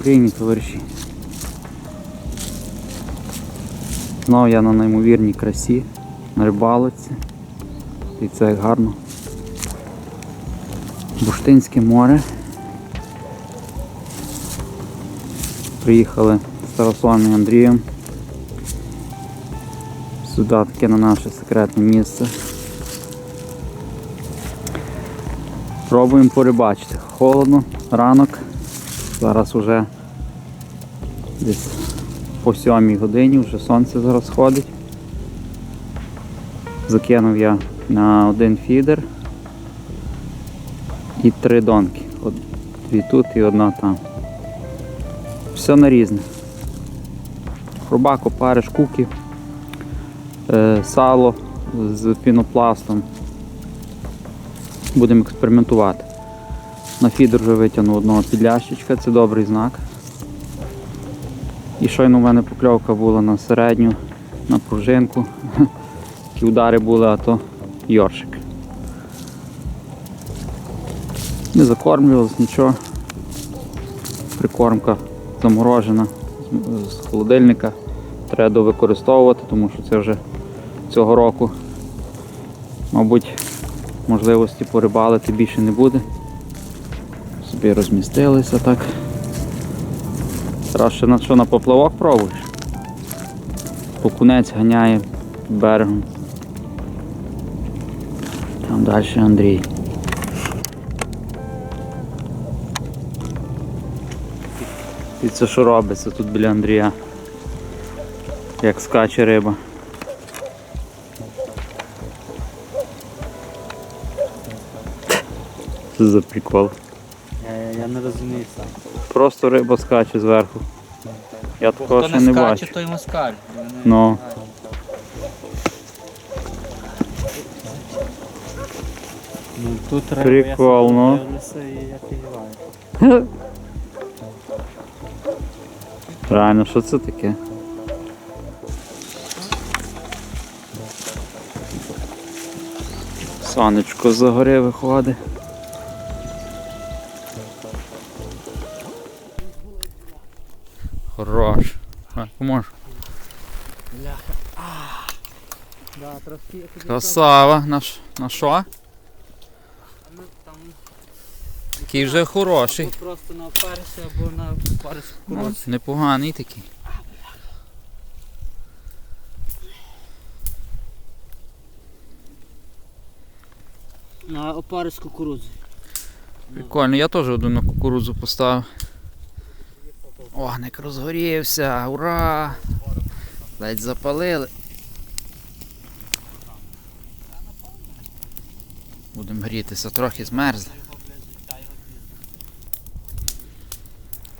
Україні, товариші! Знову я на неймовірній красі, на рибалоці. І це як гарно. Буштинське море. Приїхали з Тарасом і Андрієм. Сюди таке на наше секретне місце. Пробуємо порибачити. Холодно, ранок. Зараз вже десь по сьомій годині, вже сонце зараз сходить. Закинув я на один фідер і три донки. От Дві тут і одна там. Все на різне. Хробак, опариш, куки, е, сало з пінопластом. Будемо експериментувати. На фідер вже витягнув одного підлящичка, це добрий знак. І щойно в мене покльовка була на середню, на пружинку. Такі удари були, а то йоршик. Не закормлювалось нічого. Прикормка заморожена з- холодильника. Треба довикористовувати, тому що це вже цього року, мабуть, можливості порибалити більше не буде. Собі розмістилися так. Раз ще на що на поплавок пробуєш? Покунець ганяє берегом. Там далі Андрій. І це що робиться тут біля Андрія? Як скаче риба. За прикол. Я, не розумію сам. Просто риба скаче зверху. Я такого Хто ще не не скаче, той москаль. Ну. Ну тут риба, Прикол, я ну. Реально, що це таке? Сонечко за гори виходить. Тобі Красава. На, ш- на що? Ну, Такий вже хороший. або просто на опариші, або на опариші Ну, непоганий такий. На опариш кукурудзи. Прикольно, я теж одну на кукурудзу поставив. Огник розгорівся, ура! Ледь запалили. Будемо грітися, трохи змерзли.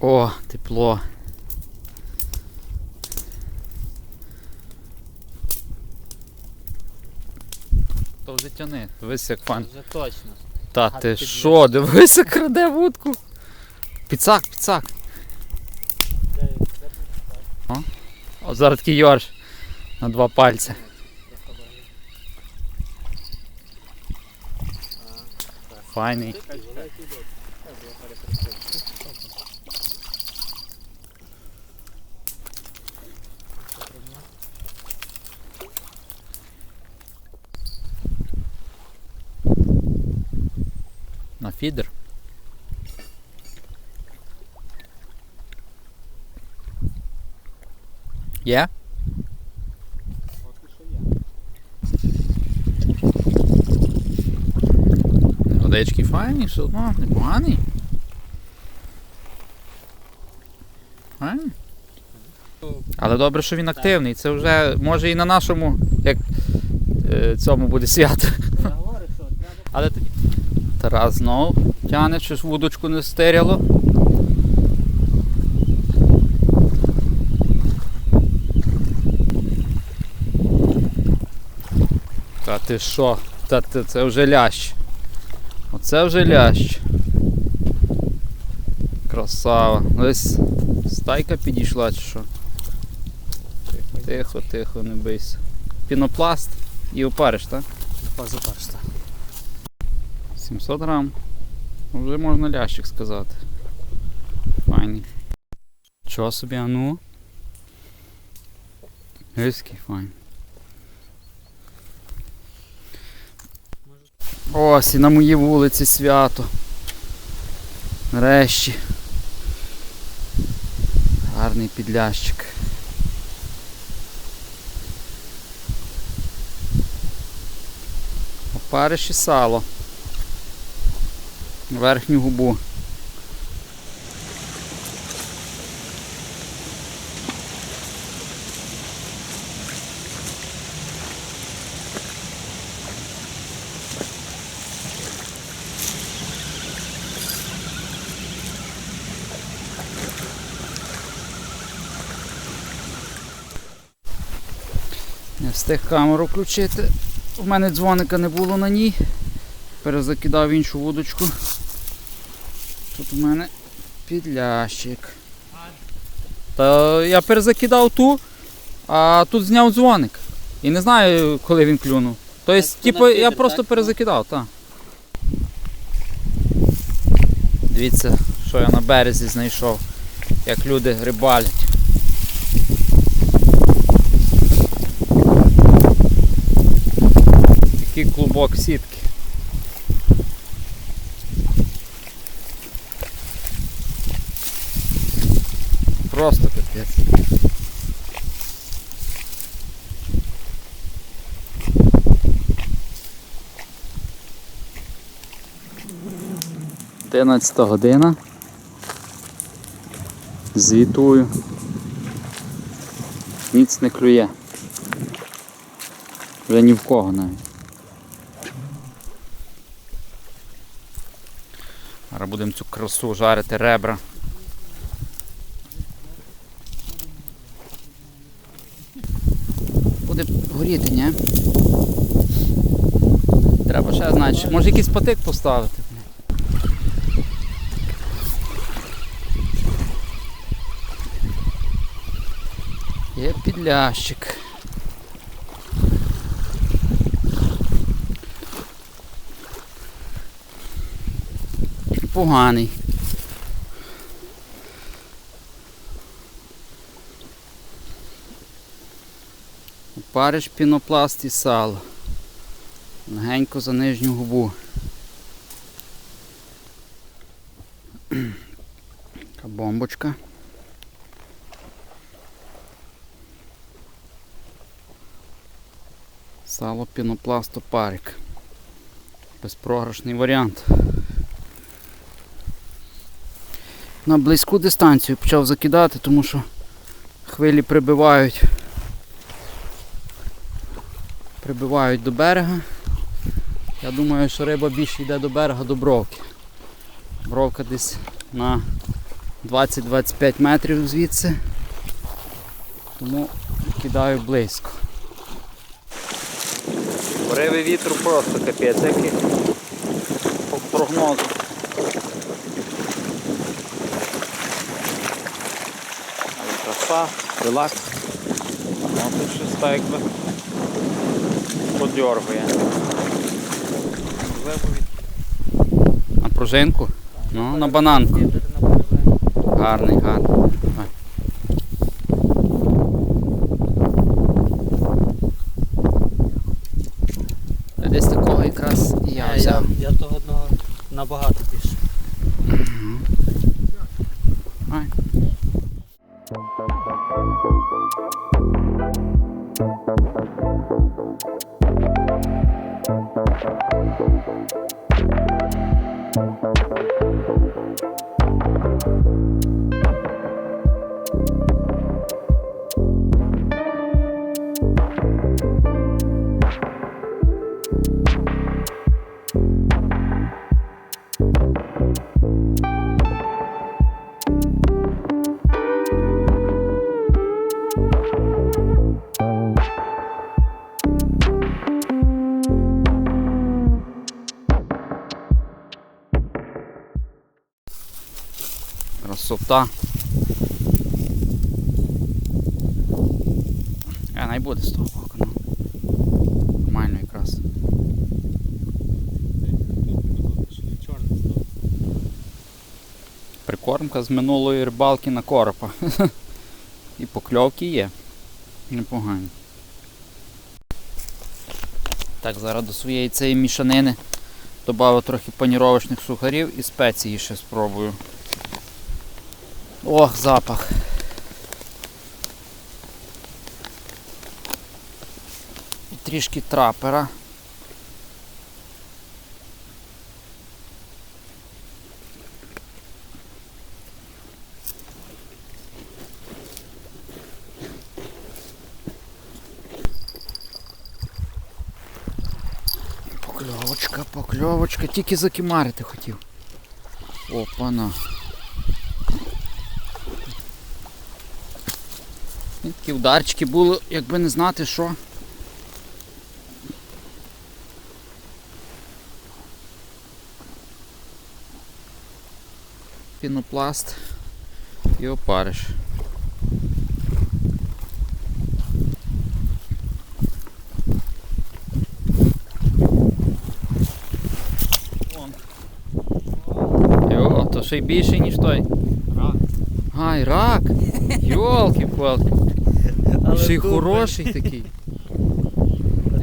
О, тепло. То вже тяни, дивись як фан. Вже точно. Та ти ти що, дивися, краде вудку. Піцак, піцак. О, зараз такий йорш на два пальці. Файний. На фідер. Є? Водички файні, все одно, непоганий. Файний. Але добре, що він активний. Це вже може і на нашому, як е, цьому буде свято. Але. Тарас знов тягне, ж вудочку не стиряло. Ти що? Та ти, це вже лящ. Оце вже лящ. Красава. Ось стайка підійшла чи що? Тихо, тихо, не бийся. Пінопласт і опариш, так? запариш, так. 700 грам. Вже можна лящик сказати. Файний. Чого собі, а ну? Гиський файн. Ось і на моїй вулиці свято. Нарешті. Гарний підлящик. Опариш і сало. Верхню губу. Не встиг камеру включити. У мене дзвоника не було на ній. Перезакидав іншу вудочку. Тут у мене підлящик. Та я перезакидав ту, а тут зняв дзвоник. І не знаю, коли він клюнув. Тобто, типу, я просто так? перезакидав, так. Дивіться, що я на березі знайшов, як люди рибалять. Такий клубок сітки. Просто капець. Одинадцята година. Звітую. Ніц не клює. Вже ні в кого навіть. Зараз будемо цю красу жарити ребра. Буде горіти, ні? Треба ще значить. Може якийсь патик поставити. Є підлящик. Поганий. Париш пінопласт і сало. Легенько за нижню губу. Така бомбочка. Сало пінопласт опарик. Безпрограшний варіант. На близьку дистанцію почав закидати, тому що хвилі прибивають. Прибивають до берега. Я думаю, що риба більше йде до берега до бровки. Бровка десь на 20-25 метрів звідси. Тому кидаю близько. Пориви вітру просто капець, який по прогнозу. Краса, релакс. Тут щось так якби подьоргує. На пружинку? Ну, на бананку. Гарний, гарний. Десь такого якраз і я Я, я, я того одного набагато Thank you. Най буде з того боку, ну. Нормально якраз. Прикормка з минулої рибалки на коропа. І покльовки є. Непогані. Так, зараз до своєї цієї мішанини додав трохи паніровочних сухарів і спеції ще спробую. Ох, запах. Трішки трапера. Покльовочка, покльовочка, тільки закимарити хотів. Опана. Такі ударчики були, якби не знати що. Пінопласт і опариш. Йо, то ще й більше, ніж той. Рак. Ай, рак! Йолки-палки. Ще й хороший такий.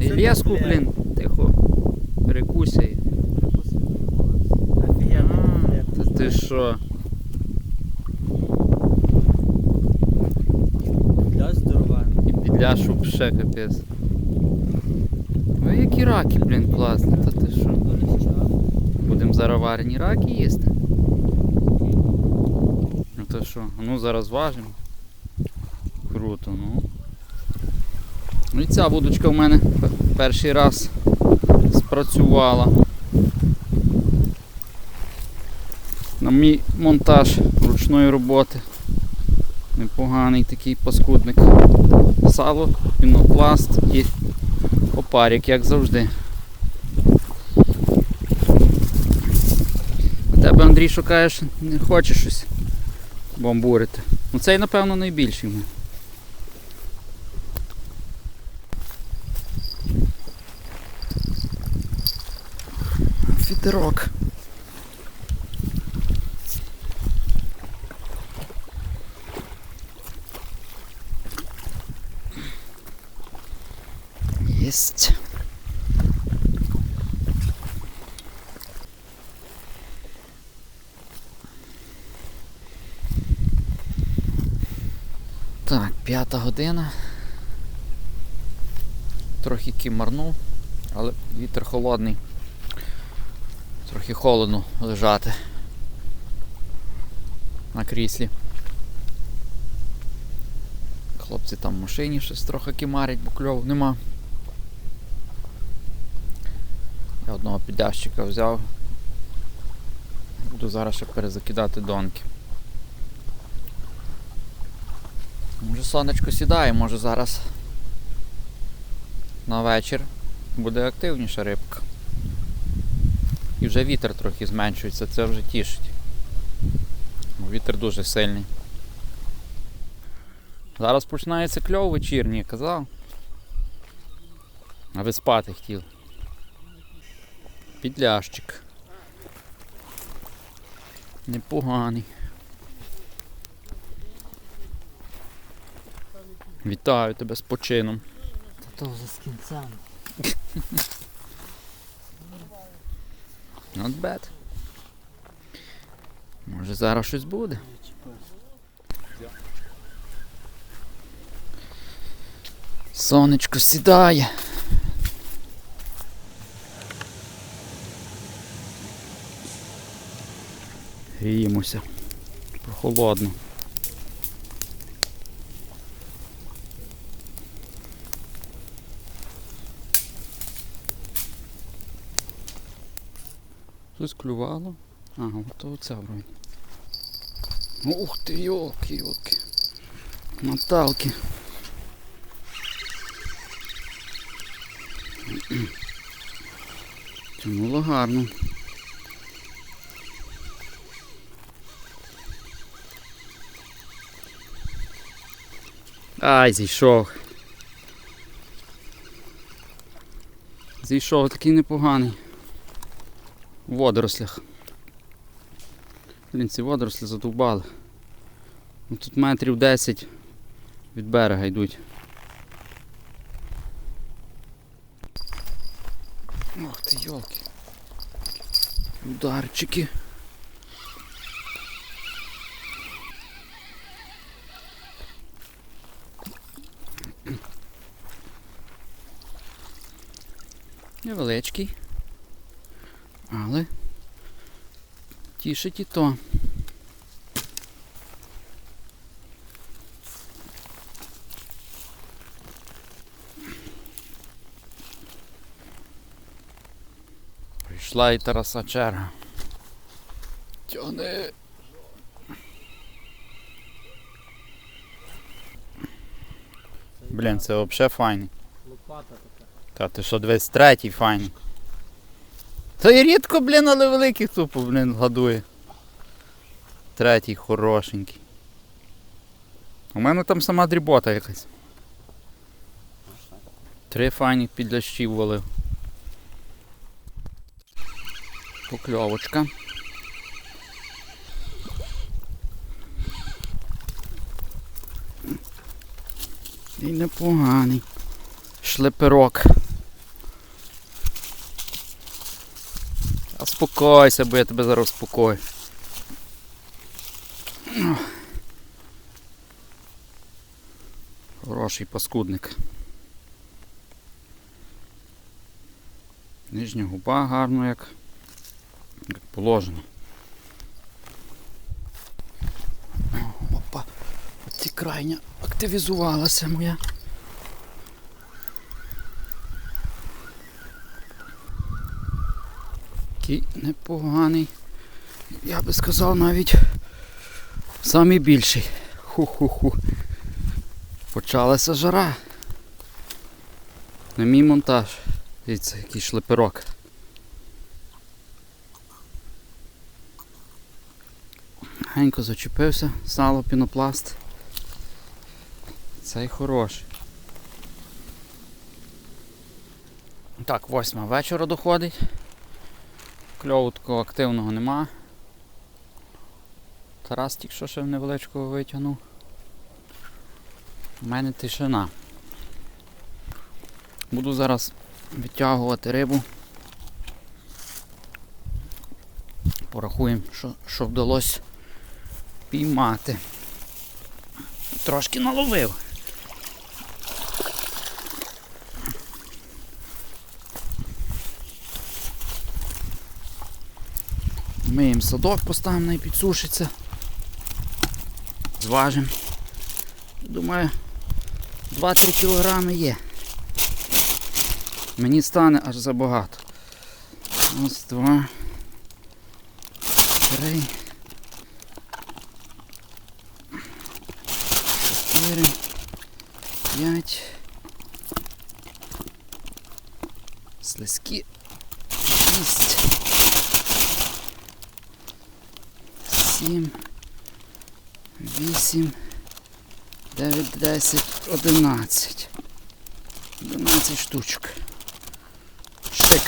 І леску, блін, тихо. Перекусяє. Ти що? Для підляшу ще капець. Ви які раки, блін, класні, та ти що? Будемо зараз варені раки їсти. Ну то що, ну зараз важимо. Круто, ну. Ну і ця вудочка в мене перший раз спрацювала. На мій монтаж ручної роботи. Непоганий такий паскудник. Сало, пінопласт і опарик, як завжди. У тебе, Андрій, шукаєш, не хочеш щось бомбурити. Ну цей, напевно, найбільший. мене. Фітерок. Єсть. Так, п'ята година. Трохи кімарнув, але вітер холодний. Трохи холодно лежати на кріслі. Хлопці там в машині щось трохи кимарять, бо кльову нема. Я взяв. Буду зараз ще перезакидати донки. Може сонечко сідає, може зараз на вечір буде активніша рибка. І вже вітер трохи зменшується, це вже тішить. Вітер дуже сильний. Зараз починається кльов вечірній, казав. А ви спати хотіли. Підлящик. Непоганий. Вітаю тебе з почином. Та то вже з кінцем. Not bad. Може зараз щось буде. Сонечко сідає. Гріємося. Прохолодно. Щось клювало. Ага, ото оця вроді. Ух ти, йолки, йолки. Моталки. Тянуло гарно. Ай, зійшов. Зійшов такий непоганий. В водорослях. Блін, ці водорослі задовбали. Ну, тут метрів 10 від берега йдуть. Ох ти йолки. Ударчики. Невеличкий. Але тішить і то. Прийшла і Тараса черга. Тяни. Блін, це взагалі файний. Лопата. Та ти що 23-й файний. Та і рідко, блін, але великих тупо, блін, гадує. Третій хорошенький. У мене там сама дрібота якась. Три файних підлящів валив. Покльовочка. І непоганий. Шлеперок. А спокойся, бо я тебе зараз успокою. Хороший паскудник. Нижня губа гарно як, як положено. Опа, от і крайня активізувалася моя. Такий непоганий. Я би сказав навіть самий більший. Ху-ху-ху. Почалася жара. На мій монтаж. Дивіться, який шлеперок. Генько зачепився, сало пінопласт. Цей хороший. Так, восьма вечора доходить. Кльову такого активного нема. Тарас тільки що ще невеличкого витягнув. У мене тишина. Буду зараз витягувати рибу. Порахуємо, що, що вдалося піймати. Трошки наловив. Миємо садок, поставимо на підсушиться. Зважимо. Думаю, 2-3 кілограми є. Мені стане аж забагато. Ось, два. Три. Чотири. П'ять. Слизькі. Шість. Сім. Вісім. Дев'ять, десять, одинадцять. Одинадцять штучок. Шик.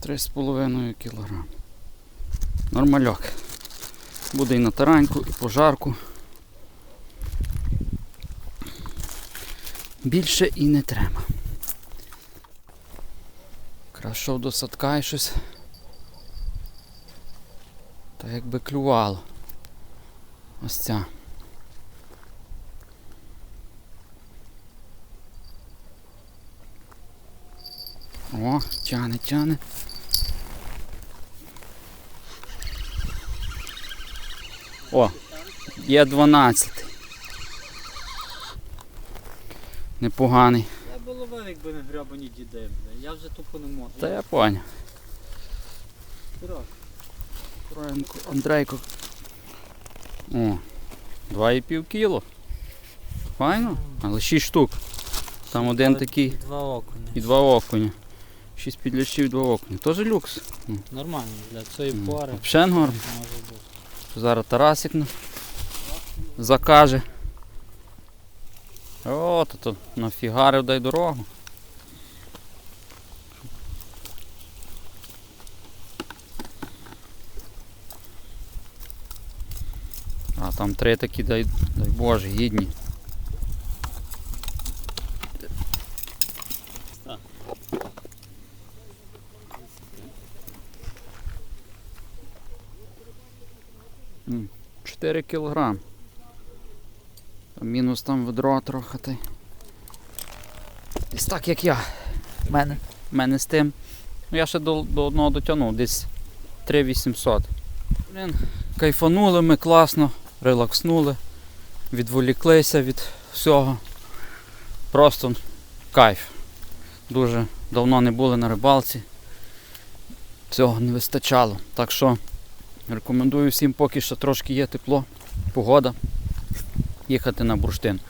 Три з половиною кілограм. Нормальок. Буде і на тараньку, і пожарку. Більше і не треба. Крашов до садка і щось. Та якби клювало. Ось ця. О, тяне, тяне. О, є 12. Непоганий. Якби не гребані діди, бля. Я вже тупо не можу. Та я поняв. Троєнко, Андрейко. О, 2,5 кіло. Файно, але 6 штук. Там один Але такий Два окуня. і два окуня. 6 підлящів, два окуня. Теж люкс. Нормально, для цієї М, пори. Взагалі норм. Може бути. Зараз Тарасик на- закаже. О, то, то нафігарив дай дорогу. Там три такі, дай, дай Боже, гідні. 4 кілограм. Мінус там ведро трохи. Й. Десь так як я. Мене. Мене з тим. Ну я ще до, до одного дотягнув, десь 3800. Блін, кайфанули ми класно, релакснули, відволіклися від всього. Просто кайф. Дуже давно не були на рибалці. Цього не вистачало. Так що рекомендую всім, поки що трошки є тепло, погода, їхати на бурштин.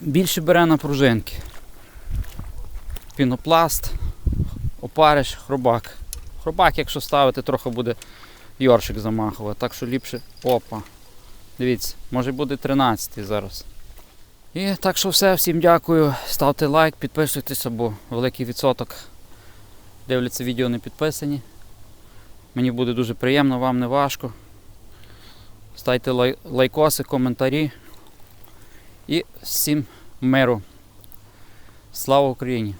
Більше бере на пружинки. Пінопласт, опариш, хробак. Хробак, якщо ставити, трохи буде йоршик замахувати. Так що ліпше. Опа. Дивіться, може буде 13 зараз. І так що все, всім дякую. Ставте лайк, підписуйтесь, бо великий відсоток дивляться відео не підписані. Мені буде дуже приємно, вам не важко. Ставте лай- лайкоси, коментарі. І всім миру. Слава Україні!